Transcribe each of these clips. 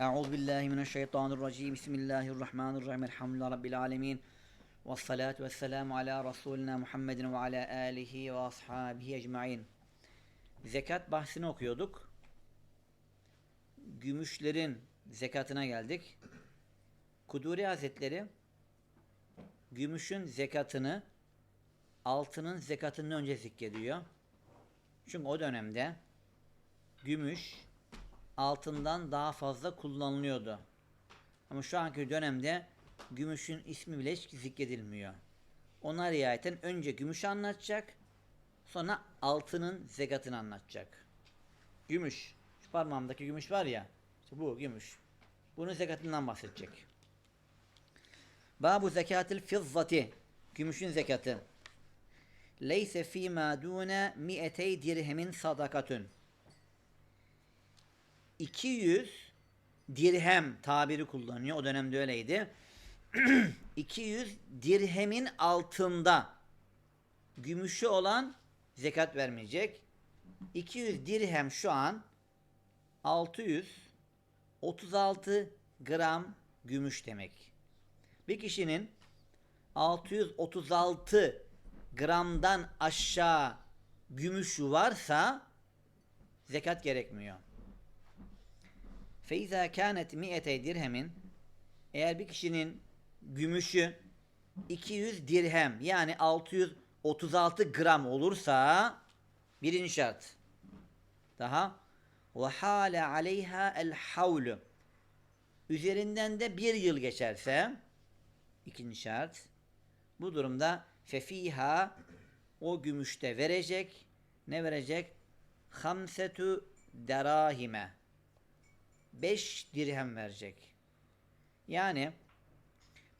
Euzu billahi mineşşeytanirracim. Bismillahirrahmanirrahim. Elhamdülillahi rabbil alamin. Ves salatu vesselamu ala rasulina Muhammedin ve ala alihi ve ashabihi ecmaîn. Zekat bahsini okuyorduk. Gümüşlerin zekatına geldik. Kuduri Hazretleri gümüşün zekatını altının zekatından önce zikrediyor. Çünkü o dönemde gümüş altından daha fazla kullanılıyordu. Ama şu anki dönemde gümüşün ismi bile hiç zikredilmiyor. Ona riayeten önce gümüşü anlatacak, sonra altının zekatını anlatacak. Gümüş, şu parmağımdaki gümüş var ya, işte bu gümüş. Bunun zekatından bahsedecek. Babu zekatil fizzati, gümüşün zekatı. Leyse fîmâ dûne mi'etey dirhemin sadakatun. 200 dirhem tabiri kullanıyor. O dönemde öyleydi. 200 dirhemin altında gümüşü olan zekat vermeyecek. 200 dirhem şu an 636 gram gümüş demek. Bir kişinin 636 gramdan aşağı gümüşü varsa zekat gerekmiyor. Feiza kânet mi'ete dirhemin eğer bir kişinin gümüşü 200 dirhem yani 636 gram olursa birinci şart. Daha aleyha el havlu üzerinden de bir yıl geçerse ikinci şart. Bu durumda fefiha o gümüşte verecek ne verecek? Hamsetu derahime 5 dirhem verecek. Yani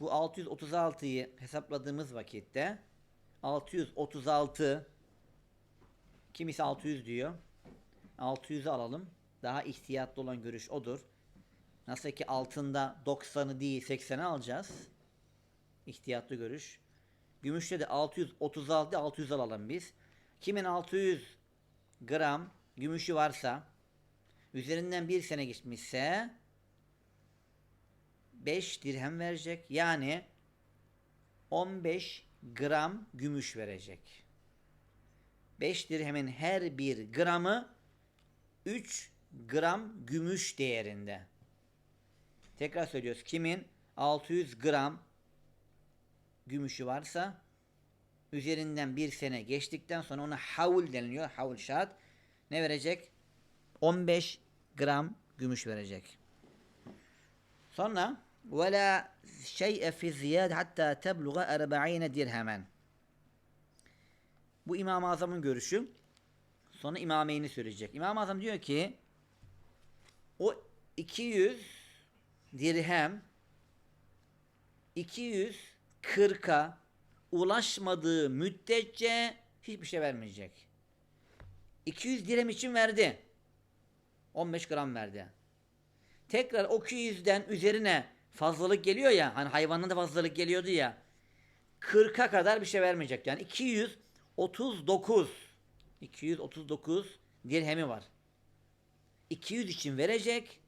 bu 636'yı hesapladığımız vakitte 636 kimisi 600 diyor. 600'ü alalım. Daha ihtiyatlı olan görüş odur. Nasıl ki altında 90'ı değil 80'i alacağız. İhtiyatlı görüş. Gümüşte de 636 600 alalım biz. Kimin 600 gram gümüşü varsa üzerinden bir sene geçmişse 5 dirhem verecek. Yani 15 gram gümüş verecek. 5 dirhemin her bir gramı 3 gram gümüş değerinde. Tekrar söylüyoruz. Kimin 600 gram gümüşü varsa üzerinden bir sene geçtikten sonra ona havul deniliyor. Havul şart. Ne verecek? 15 gram gümüş verecek. Sonra ve la şey'e fi ziyad hatta tebluğa 40 dirhemen. Bu İmam-ı Azam'ın görüşü. Sonra İmameyni söyleyecek. İmam-ı Azam diyor ki o 200 dirhem 240'a ulaşmadığı müddetçe hiçbir şey vermeyecek. 200 dirhem için verdi. 15 gram verdi. Tekrar o 200'den üzerine fazlalık geliyor ya, hani hayvanın da fazlalık geliyordu ya. 40'a kadar bir şey vermeyecek. Yani 239 239 dirhemi var. 200 için verecek,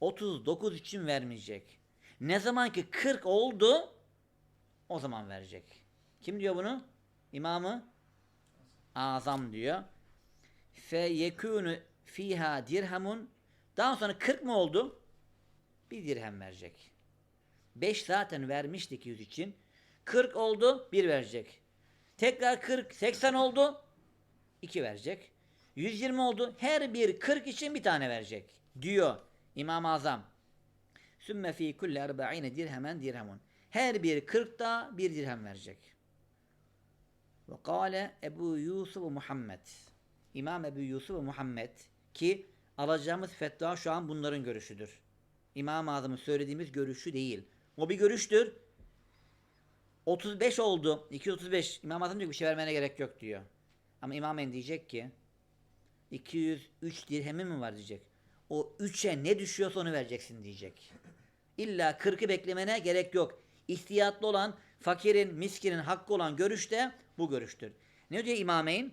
39 için vermeyecek. Ne zaman ki 40 oldu, o zaman verecek. Kim diyor bunu? İmamı Azam diyor. Fe yekûnü fiha dirhamun daha sonra 40 mı oldu? Bir dirhem verecek. 5 zaten vermişti 200 için. 40 oldu, 1 verecek. Tekrar 40, 80 oldu, 2 verecek. 120 oldu, her bir 40 için bir tane verecek. Diyor İmam-ı Azam. Sümme fi kulli erba'ine dirhemen dirhemun. Her bir 40'ta bir dirhem verecek. Ve kâle Ebu Yusuf Muhammed. İmam Ebu Yusuf Muhammed ki alacağımız fetva şu an bunların görüşüdür. İmam-ı Azam'ın söylediğimiz görüşü değil. O bir görüştür. 35 oldu. 235. İmam-ı Azam diyor bir şey vermene gerek yok diyor. Ama İmam En diyecek ki 203 dirhemi mi var diyecek. O 3'e ne düşüyorsa onu vereceksin diyecek. İlla 40'ı beklemene gerek yok. İhtiyatlı olan, fakirin, miskinin hakkı olan görüş de bu görüştür. Ne diyor İmameyn?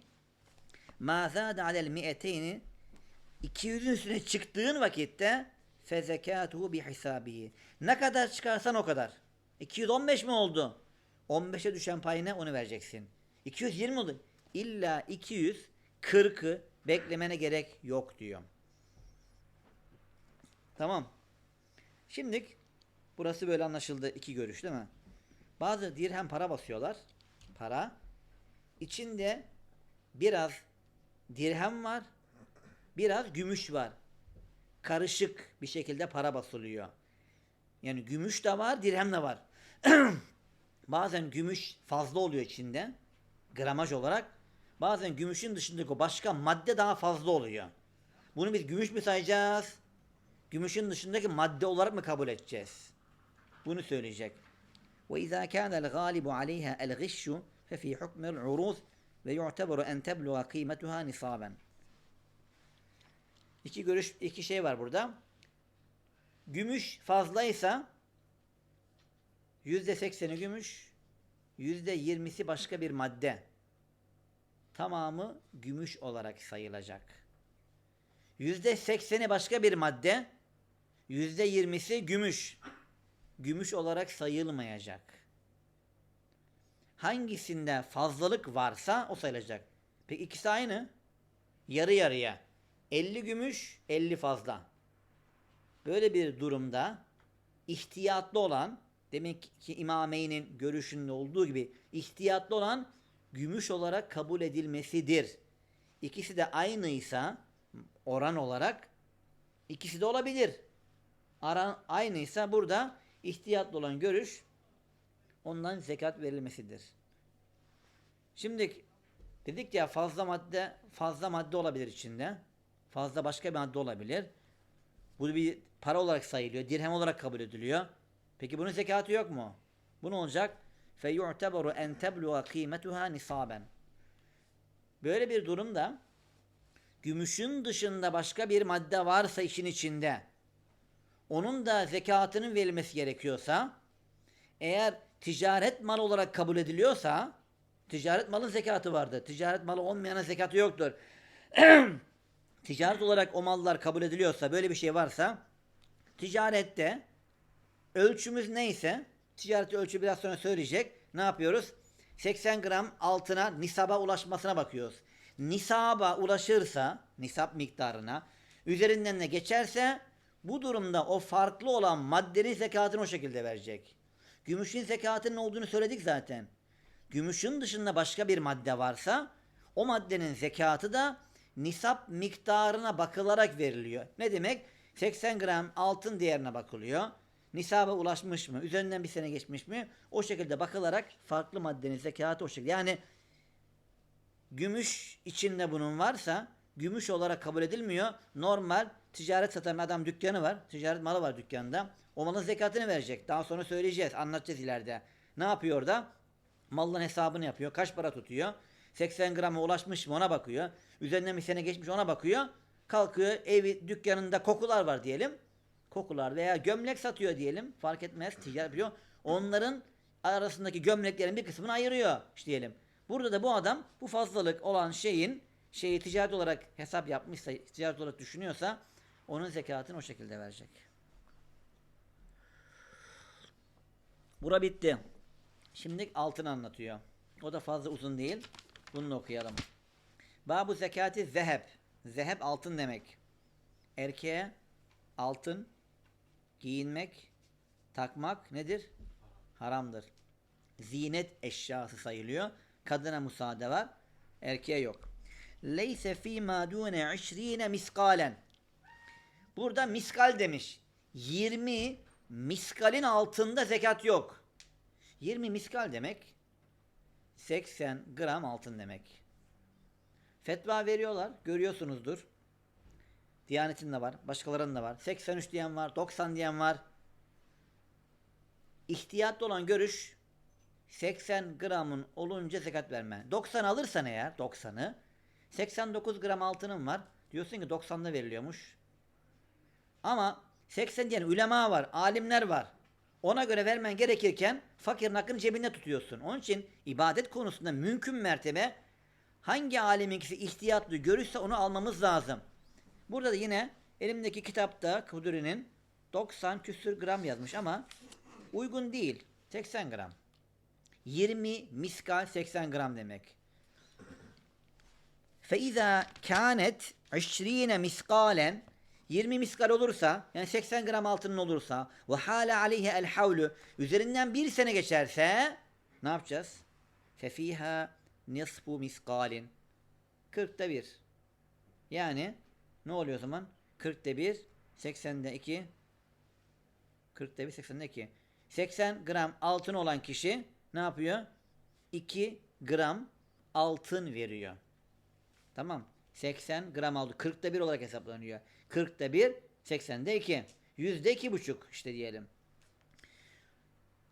Ma zâde alel mi'eteyni 200'ün üstüne çıktığın vakitte fe zekatuhu bi hisabihi. Ne kadar çıkarsan o kadar. 215 mi oldu? 15'e düşen pay ne? Onu vereceksin. 220 oldu. İlla 240'ı beklemene gerek yok diyor. Tamam. Şimdi burası böyle anlaşıldı iki görüş değil mi? Bazı dirhem para basıyorlar. Para. İçinde biraz dirhem var biraz gümüş var. Karışık bir şekilde para basılıyor. Yani gümüş de var, dirhem de var. bazen gümüş fazla oluyor içinde gramaj olarak. Bazen gümüşün dışındaki başka madde daha fazla oluyor. Bunu biz gümüş mü sayacağız? Gümüşün dışındaki madde olarak mı kabul edeceğiz? Bunu söyleyecek. Ve izâ kâne l-gâlibu aleyhâ el-gişşu fe fî hukmel ve yu'teberu en tebluğa kıymetuhâ nisâben. İki görüş, iki şey var burada. Gümüş fazlaysa yüzde sekseni gümüş, yüzde yirmisi başka bir madde. Tamamı gümüş olarak sayılacak. Yüzde sekseni başka bir madde, yüzde yirmisi gümüş. Gümüş olarak sayılmayacak. Hangisinde fazlalık varsa o sayılacak. Peki ikisi aynı. Yarı yarıya. 50 gümüş, 50 fazla. Böyle bir durumda ihtiyatlı olan, demek ki İmameyn'in görüşünde olduğu gibi ihtiyatlı olan gümüş olarak kabul edilmesidir. İkisi de aynıysa oran olarak ikisi de olabilir. Aran aynıysa burada ihtiyatlı olan görüş ondan zekat verilmesidir. Şimdi dedik ya fazla madde fazla madde olabilir içinde. Fazla başka bir madde olabilir. Bu bir para olarak sayılıyor. Dirhem olarak kabul ediliyor. Peki bunun zekatı yok mu? Bu ne olacak? فَيُعْتَبَرُ اَنْ تَبْلُغَ قِيمَتُهَا نِصَابًا Böyle bir durumda gümüşün dışında başka bir madde varsa işin içinde onun da zekatının verilmesi gerekiyorsa eğer ticaret mal olarak kabul ediliyorsa ticaret malın zekatı vardır. Ticaret malı olmayana zekatı yoktur. ticaret olarak o mallar kabul ediliyorsa böyle bir şey varsa ticarette ölçümüz neyse ticaret ölçü biraz sonra söyleyecek. Ne yapıyoruz? 80 gram altına nisaba ulaşmasına bakıyoruz. Nisaba ulaşırsa nisap miktarına üzerinden de geçerse bu durumda o farklı olan maddenin zekatını o şekilde verecek. Gümüşün zekatının olduğunu söyledik zaten. Gümüşün dışında başka bir madde varsa o maddenin zekatı da nisap miktarına bakılarak veriliyor. Ne demek? 80 gram altın değerine bakılıyor. Nisaba ulaşmış mı? Üzerinden bir sene geçmiş mi? O şekilde bakılarak farklı maddenin zekatı o şekilde. Yani gümüş içinde bunun varsa gümüş olarak kabul edilmiyor. Normal ticaret satan adam dükkanı var. Ticaret malı var dükkanda. O malın zekatını verecek. Daha sonra söyleyeceğiz. Anlatacağız ileride. Ne yapıyor da? Malın hesabını yapıyor. Kaç para tutuyor? 80 grama ulaşmış mı ona bakıyor. Üzerinden bir sene geçmiş ona bakıyor. Kalkıyor evi dükkanında kokular var diyelim. Kokular veya gömlek satıyor diyelim. Fark etmez. Ticaret yapıyor. Onların arasındaki gömleklerin bir kısmını ayırıyor işte diyelim. Burada da bu adam bu fazlalık olan şeyin şeyi ticaret olarak hesap yapmışsa, ticaret olarak düşünüyorsa onun zekatını o şekilde verecek. Bura bitti. Şimdi altını anlatıyor. O da fazla uzun değil. Bunu okuyalım. Babu zekati zeheb. Zeheb altın demek. Erkeğe altın giyinmek, takmak nedir? Haramdır. Zinet eşyası sayılıyor. Kadına müsaade var. Erkeğe yok. Leyse fîmâ dûne işrîne miskalen. Burada miskal demiş. 20 miskalin altında zekat yok. 20 miskal demek 80 gram altın demek. Fetva veriyorlar. Görüyorsunuzdur. Diyanet'in de var. Başkalarının da var. 83 diyen var. 90 diyen var. İhtiyatlı olan görüş 80 gramın olunca zekat verme. 90 alırsan eğer 90'ı 89 gram altının var. Diyorsun ki 90'da veriliyormuş. Ama 80 diyen ulema var, alimler var Ona göre vermen gerekirken fakirin hakkını cebinde tutuyorsun. Onun için ibadet konusunda mümkün mertebe hangi aliminkisi ihtiyatlı görürse onu almamız lazım. Burada da yine Elimdeki kitapta Kuduri'nin 90 küsür gram yazmış ama uygun değil. 80 gram. 20 miskal 80 gram demek. فَاِذَا كَانَتْ 20 miskalen 20 miskal olursa yani 80 gram altının olursa ve hala aleyhi el havlu üzerinden bir sene geçerse ne yapacağız? Fefiha nisfu miskalin 40'ta 1 yani ne oluyor o zaman? 40'ta 1 80'de 2 40'ta 1 80'de 2 80 gram altın olan kişi ne yapıyor? 2 gram altın veriyor. Tamam. 80 gram aldı. 40'ta 1 olarak hesaplanıyor. 40'ta 1, 80'de 2. Yüzde 2,5 işte diyelim.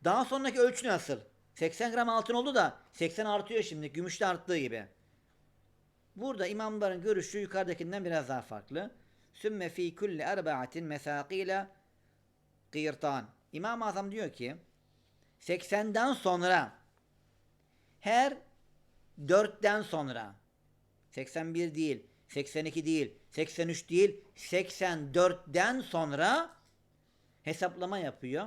Daha sonraki ölçü nasıl? 80 gram altın oldu da 80 artıyor şimdi. Gümüşte arttığı gibi. Burada imamların görüşü yukarıdakinden biraz daha farklı. Sümme fi kulli erba'atin mesakile qirtan. İmam-ı Azam diyor ki 80'den sonra her 4'ten sonra 81 değil, 82 değil, 83 değil, 84'den sonra hesaplama yapıyor.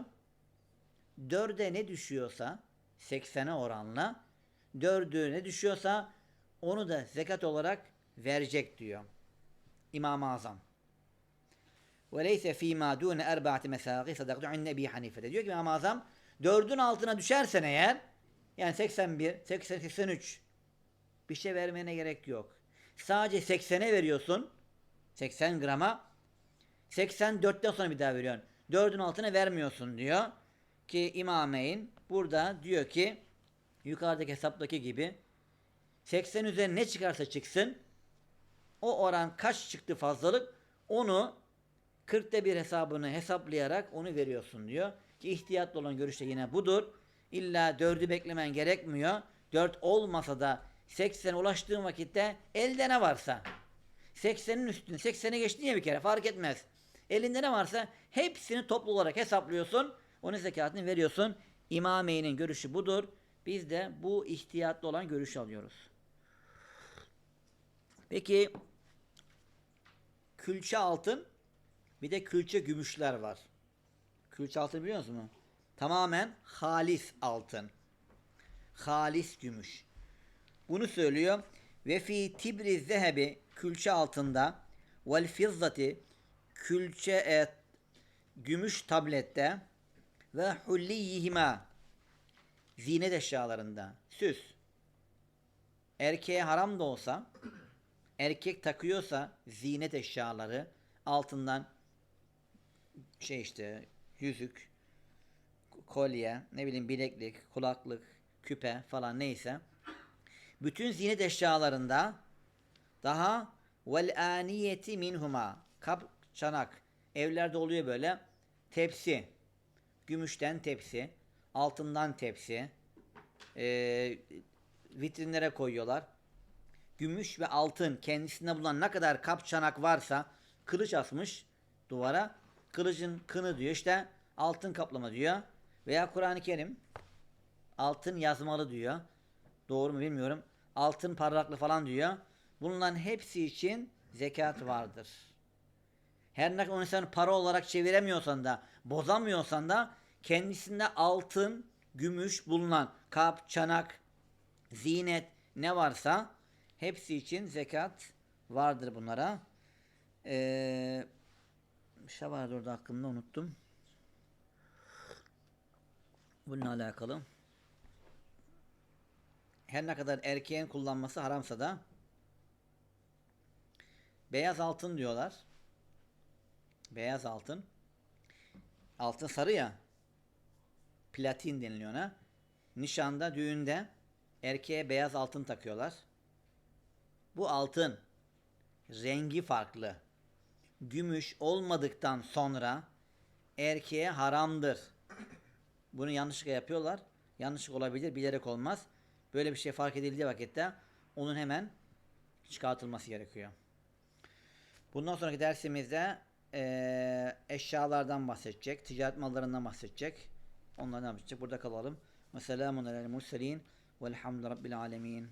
4'e ne düşüyorsa 80'e oranla 4'ü ne düşüyorsa onu da zekat olarak verecek diyor. İmam-ı Azam. وَلَيْسَ ف۪ي مَا دُونَ اَرْبَعَةِ مَسَاقِ صَدَقْتُ عِنْ نَب۪ي حَنِيفَ'de. Diyor ki İmam-ı Azam 4'ün altına düşersen eğer yani 81, 80, 83 bir şey vermene gerek yok. Sadece 80'e veriyorsun. 80 grama. 84'ten sonra bir daha veriyorsun. 4'ün altına vermiyorsun diyor. Ki İmameyn burada diyor ki yukarıdaki hesaptaki gibi 80 üzerine ne çıkarsa çıksın o oran kaç çıktı fazlalık onu 40'ta bir hesabını hesaplayarak onu veriyorsun diyor. Ki ihtiyatlı olan görüş de yine budur. İlla 4'ü beklemen gerekmiyor. 4 olmasa da 80'e ulaştığın vakitte elde ne varsa 80'in üstünde 80'e geçtin ya bir kere fark etmez. Elinde ne varsa hepsini toplu olarak hesaplıyorsun. Onun zekatını veriyorsun. İmameyn'in görüşü budur. Biz de bu ihtiyatlı olan görüşü alıyoruz. Peki külçe altın bir de külçe gümüşler var. Külçe altın biliyor musunuz? Tamamen halis altın. Halis gümüş. Bunu söylüyor. Ve fi tibri zehebi külçe altında. Vel fizzati külçe et gümüş tablette. Ve hulliyihima zinet eşyalarında. Süs. Erkeğe haram da olsa erkek takıyorsa zinet eşyaları altından şey işte yüzük kolye ne bileyim bileklik kulaklık küpe falan neyse bütün zinet eşyalarında daha vel aniyeti minhuma kap çanak evlerde oluyor böyle tepsi gümüşten tepsi altından tepsi e, vitrinlere koyuyorlar. Gümüş ve altın kendisinde bulunan ne kadar kap çanak varsa kılıç asmış duvara kılıcın kını diyor işte altın kaplama diyor. Veya Kur'an-ı Kerim altın yazmalı diyor. Doğru mu bilmiyorum altın parlaklı falan diyor. Bunların hepsi için zekat vardır. Her ne kadar sen para olarak çeviremiyorsan da, bozamıyorsan da kendisinde altın, gümüş bulunan kap, çanak, zinet ne varsa hepsi için zekat vardır bunlara. Ee, bir şey vardı orada hakkında unuttum. Bununla alakalı her ne kadar erkeğin kullanması haramsa da beyaz altın diyorlar. Beyaz altın. Altın sarı ya. Platin deniliyor ona. Nişanda, düğünde erkeğe beyaz altın takıyorlar. Bu altın rengi farklı. Gümüş olmadıktan sonra erkeğe haramdır. Bunu yanlışlıkla yapıyorlar. Yanlışlık olabilir, bilerek olmaz. Böyle bir şey fark edildiği vakitte onun hemen çıkartılması gerekiyor. Bundan sonraki dersimizde e, eşyalardan bahsedecek, ticaret mallarından bahsedecek. Onlardan bahsedecek. Burada kalalım. Ve selamun aleyhi murselin velhamdü rabbil alemin.